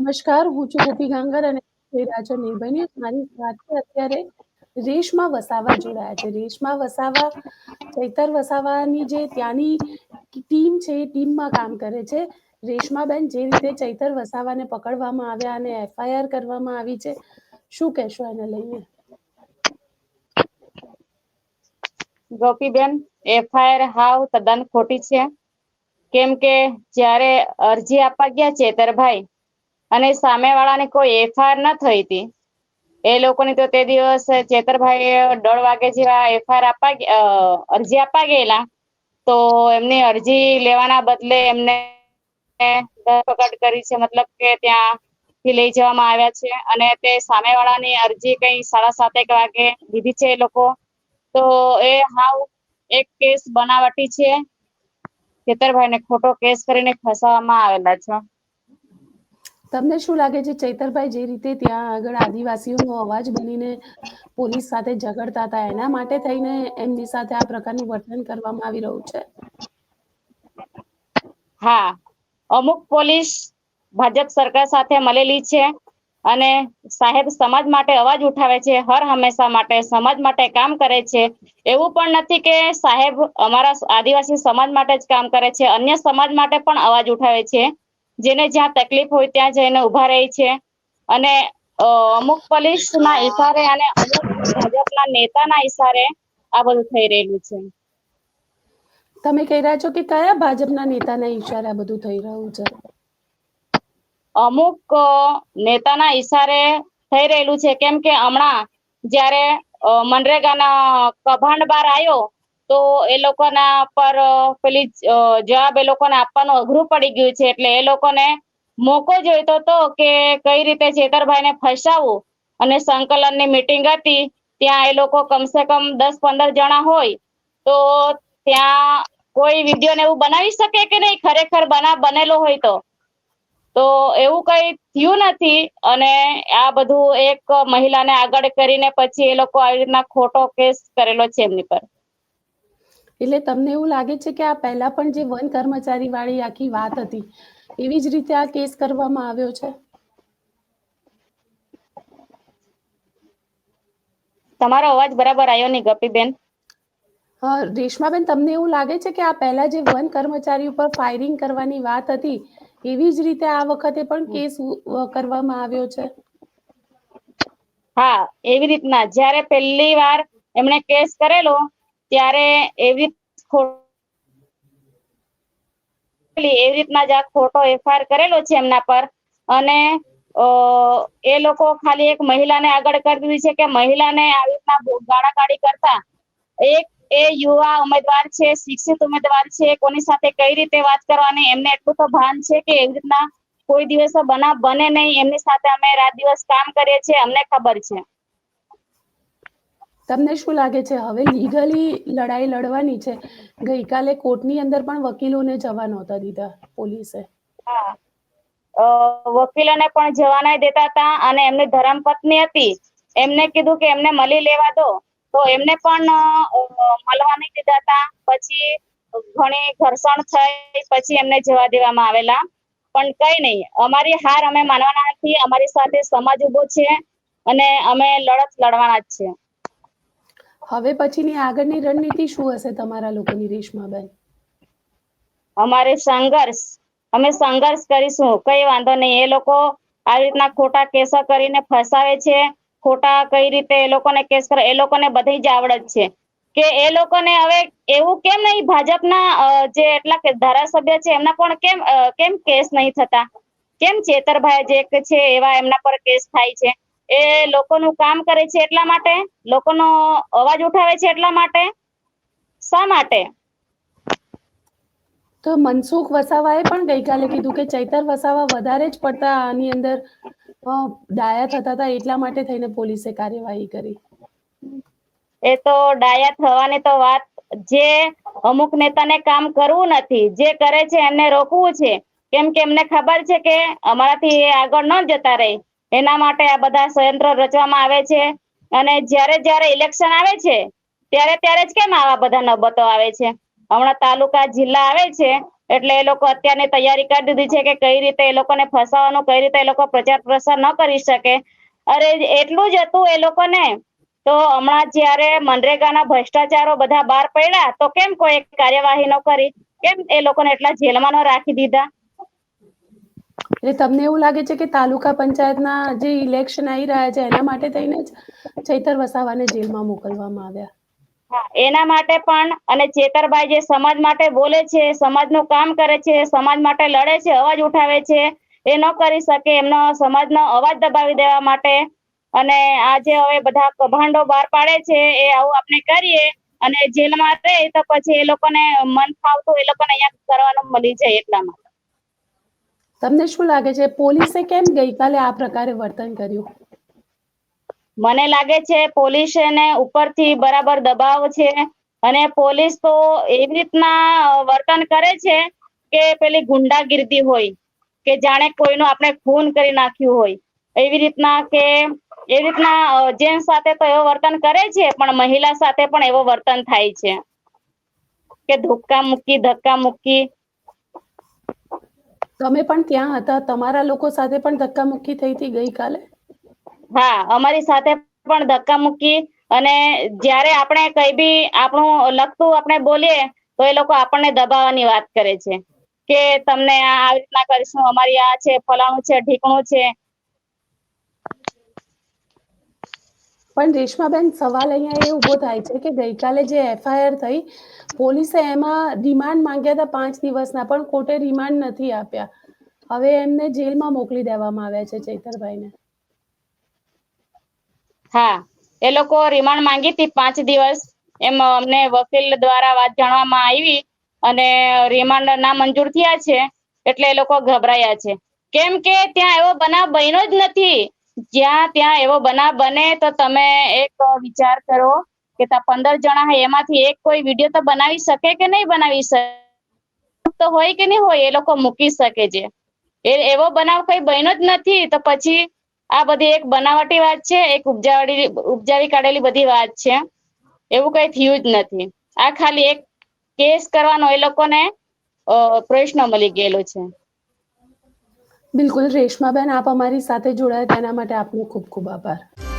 નમસ્કાર, હું છું ગોપી ગાંગર અને જોઈ રહ્યા મારી સાથે અત્યારે રેશમા વસાવા જોડાયા છે. રેશમા વસાવા, ચૈતર વસાવાની જે ત્યાંની ટીમ છે, એ ટીમમાં કામ કરે છે. રેશમાબેન, જે રીતે ચૈતર વસાવાને પકડવામાં આવ્યા અને એફઆઈઆર કરવામાં આવી છે, શું કહેશો એને લઈને? ગોપીબેન, એફઆઈઆર હાવ તદ્દન ખોટી છે. કેમ કે જ્યારે અરજી આપવા ગયા ચેતરભાઈ અને સામેવાળાને કોઈ એફઆઈઆર ન થઈ હતી. એ લોકોની તો તે દિવસ ચેતરભાઈ દોઢ વાગે જેવા એફઆઈઆર આપવા અરજી આપવા ગયેલા. તો એમની અરજી લેવાના બદલે એમને ધરપકડ કરી છે. મતલબ કે ત્યાંથી લઈ જવામાં આવ્યા છે. અને તે સામેવાળાની અરજી કઈ સાડા સાતેક વાગે લીધી છે એ લોકો. તો એ હાવ એક કેસ બનાવટી છે. ચેતરભાઈને ખોટો કેસ કરીને ફસાવવામાં આવેલા છે. તમને શું લાગે છે, ચૈતરભાઈ જે રીતે ત્યાં આગળ આદિવાસીઓનો અવાજ બનીને પોલીસ સાથે ઝઘડતા હતા, એના માટે થઈને એમની સાથે આ પ્રકારનું વર્તન કરવામાં આવી રહ્યું છે? હા, અમુક પોલીસ ભાજપ સરકાર સાથે મળેલી છે અને સાહેબ સમાજ માટે અવાજ ઉઠાવે છે, હર હંમેશા માટે, સમાજ માટે કામ કરે છે. એવું પણ નથી કે સાહેબ અમારા આદિવાસી સમાજ માટે જ કામ કરે છે, અન્ય સમાજ માટે પણ અવાજ ઉઠાવે છે. જેને જ્યાં તકલીફ હોય ત્યાં જઈને ઊભા રહે છે. અને અમુક પોલીસના ઇશારે અને અમુક ભાજપના નેતાના ઈશારે આ બધું થઈ રહેલું છે. તમે કહી રહ્યા છો કે કયા ભાજપના નેતાના ઈશારે આ બધું થઈ રહ્યું છે? અમુક નેતાના ઈશારે થઈ રહેલું છે. કેમ કે હમણાં જ્યારે મનરેગાના કભાંડ બહાર આવ્યો તો એ લોકોના પર પેલી જવાબ એ લોકોને આપવાનું અઘરું પડી ગયું છે. એટલે એ લોકોને મોકો જોઈતો હતો કે કઈ રીતે ચેતરભાઈને ફસાવવું અને સંકલનની મીટિંગ હતી, ત્યાં એ લોકો કમસે કમ દસ પંદર જણા હોય. તો ત્યાં કોઈ વીડિયો ને એવું બનાવી શકે કે નહીં? ખરેખર બના, બનેલો હોય તો. તો એવું કઈ થયું નથી. અને આ બધું એક મહિલાને આગળ કરીને પછી એ લોકો આવી રીતના ખોટો કેસ કરેલો છે એમની પર. એટલે તમને એવું લાગે છે કે આ પહેલા પણ જે વન કર્મચારી વાળી આખી વાત હતી એવી જ રીતે આ કેસ કરવામાં આવ્યો છે? તમારો અવાજ બરાબર આવ્યો નહીં ગપીબેન? રેશમાબેન તમને એવું લાગે છે કે આ પહેલા જે વન કર્મચારી ઉપર ફાયરિંગ કરવાની વાત હતી એવી જ રીતે આ વખતે પણ કેસ કરવામાં આવ્યો છે? હા એવી રીતના. જ્યારે પહેલી વાર એમણે કેસ કરેલો ત્યારે એવી એવી રીતના જ આ ખોટો એફઆઈઆર કરેલો છે એમના પર. અને એ લોકો ખાલી એક મહિલાને આગળ કરી દીધી છે કે મહિલાને આવી રીતના ગાળાગાળી કરતા. એક, એ યુવા ઉમેદવાર છે, શિક્ષિત ઉમેદવાર છે, કોની સાથે કઈ રીતે વાત કરવાની, એમને એટલું તો ભાન છે કે એવી રીતના કોઈ દિવસ બનાવ બને નહીં. એમની સાથે અમે રાત દિવસ કામ કરીએ છીએ, અમને ખબર છે. તમને શું લાગે છે? હવે લીગલી લડાઈ લડવાની છે. ગઈકાલે કોર્ટની અંદર પણ વકીલોને જવા નહોતા દીધા, પોલીસે. વકીલોને પણ જવા નહીં દેતા હતા અને એમની ધર્મપત્ની હતી. એમને કીધું કે એમને મળી લેવા દો. તો એમને પણ મળવા નહીં દીધા હતા. પછી ઘણી ઘર્ષણ થઈ, પછી એમને જવા દેવામાં આવેલા. પણ કઈ નહીં અમારી હાર અમે માનવાના નથી. અમારી સાથે સમાજ ઊભો છે અને અમે લડત લડવાના જ છે હવે પછીની આગળની રણનીતિ શું હશે તમારા લોકોની રેશમાબેન અમારે સંઘર્ષ. અમે સંઘર્ષ કરીશું. કઈ વાંધો નહીં. એ લોકો આવી રીતના ખોટા કેસો કરીને ફસાવે છે. ખોટા કઈ રીતે એ લોકોને કેસ કરે? એ લોકોને બધી જ આવડત છે. કે એ લોકોને હવે એવું કેમ નહીં? ભાજપના જે એટલા ધારાસભ્ય છે, એમના પણ કેમ કેમ કેસ નહીં થતા? કેમ ચેતરભાઈ જે છે એવા એમના પર કેસ થાય છે? એ લોકોનું કામ કરે છે એટલા માટે? લોકોનો અવાજ ઉઠાવે છે એટલા માટે? શા માટે? તો મનસુખ વસાવાએ પણ ગઈકાલે કીધું કે ચૈતર વસાવા વધારે જ પડતા આની અંદર ડાયા થતા હતા એટલા માટે થઈને પોલીસે કાર્યવાહી કરી. એ તો ડાયા થવાની તો વાત જે અમુક નેતાને કામ કરવું નથી જે કરે છે એમને રોકવું છે. કેમ કે એમને ખબર છે કે અમારાથી એ આગળ ન જતા રહે. એના માટે આ બધા સંયંત્ર રચવામાં આવે છે. અને જ્યારે જ્યારે ઇલેક્શન આવે છે, ત્યારે ત્યારે જ કેમ આવા બધા નબતો આવે છે? હમણાં તાલુકા, જિલ્લા આવે છે, એટલે એ લોકો અત્યારની તૈયારી કરી દીધી છે કે કઈ રીતે એ લોકોને ફસાવાનું, કઈ રીતે એ લોકો પ્રચાર પ્રસાર ન કરી શકે. અરે એટલું જ હતું એ લોકોને. તો હમણાં જ્યારે મનરેગાના ભ્રષ્ટાચારો બધા બહાર પડ્યા, તો કેમ કોઈ કાર્યવાહી ન કરી? કેમ એ લોકોને એટલા જેલમાં ન રાખી દીધા? એટલે તમને એવું લાગે છે કે તાલુકા પંચાયતના જે ઇલેક્શન આવી રહ્યા છે, એના માટે થઈને જ ચૈતર વસાવાને જેલમાં મોકલવામાં આવ્યા? એના માટે પણ અને ચેતરભાઈ જે સમાજ માટે બોલે છે, સમાજનું કામ કરે છે, સમાજ માટે લડે છે, અવાજ ઉઠાવે છે, એ ન કરી શકે, એમનો સમાજનો અવાજ દબાવી દેવા માટે. અને આજે હવે બધા કભાંડો બહાર પાડે છે, એ આવું આપણે કરીએ અને જેલમાં રહે તો પછી એ લોકોને મન ફાવતું એ લોકોને અહીંયા કરવાનું મળી જાય એટલા માટે. તમને શું લાગે છે, પોલીસે કેમ ગઈકાલે આ પ્રકારે વર્તન કર્યું? મને લાગે છે પોલીસને ઉપરથી બરાબર દબાવ છે અને પોલીસ તો એવી રીતના વર્તન કરે છે કે પેલી ગુંડાગીર્દી હોય, કે જાણે કોઈનું આપણે ખૂન કરી નાખ્યું હોય. એવી રીતના કે, એવી રીતના જેન્ટ્સ સાથે તો એવો વર્તન કરે છે, પણ મહિલા સાથે પણ એવો વર્તન થાય છે. કે ધોક્કા મૂકી ધક્કા મૂકી તમે પણ ત્યાં હતા, તમારા લોકો સાથે પણ ધક્કામુક્કી થઈ હતી ગઈકાલે? હા, અમારી સાથે પણ ધક્કા મૂકી અને જ્યારે આપણે કઈ બી આપણું લખતું આપણે બોલીએ, તો એ લોકો આપણને દબાવવાની વાત કરે છે કે તમને આ આવી રીતના કરીશું, અમારી આ છે, ફલાણું છે, ઢીકણું છે પણ રેશમાબેન, સવાલ અહીંયા એ ઊભો થાય છે કે ગઈકાલે જે એફઆઈઆર થઈ, પોલીસે એમાં રિમાન્ડ માંગ્યા હતા પાંચ દિવસના, પણ કોર્ટે રિમાન્ડ નથી આપ્યા. હવે એમને જેલમાં મોકલી દેવામાં આવ્યા છે ચૈતરભાઈને. હા, એ લોકો રિમાન્ડ માંગી હતી પાંચ દિવસ. એમ અમને વકીલ દ્વારા વાત જાણવામાં આવી અને રિમાન્ડ ના મંજૂર થયા છે, એટલે એ લોકો ગભરાયા છે. કેમ કે ત્યાં એવો બનાવ બન્યો જ નથી. જ્યાં ત્યાં એવો બનાવ બને તો તમે એક વિચાર કરો કે ત્યાં પંદર જણા હોય એમાંથી એક કોઈ વીડિયો તો બનાવી શકે કે નહીં બનાવી શકે? તો હોય કે નહીં હોય, એ લોકો મૂકી શકે છે. એ, એવો બનાવ કઈ બન્યો જ નથી, તો પછી આ બધી એક બનાવટી વાત છે, એક ઉપજાવી ઉપજાવી કાઢેલી બધી વાત છે. એવું કઈ થયું જ નથી. આ ખાલી એક કેસ કરવાનો એ લોકોને પ્રશ્ન મળી ગયેલો છે. બિલકુલ રેશમાબેન આપ અમારી સાથે જોડાયા તેના માટે આપનો ખૂબ ખૂબ આભાર.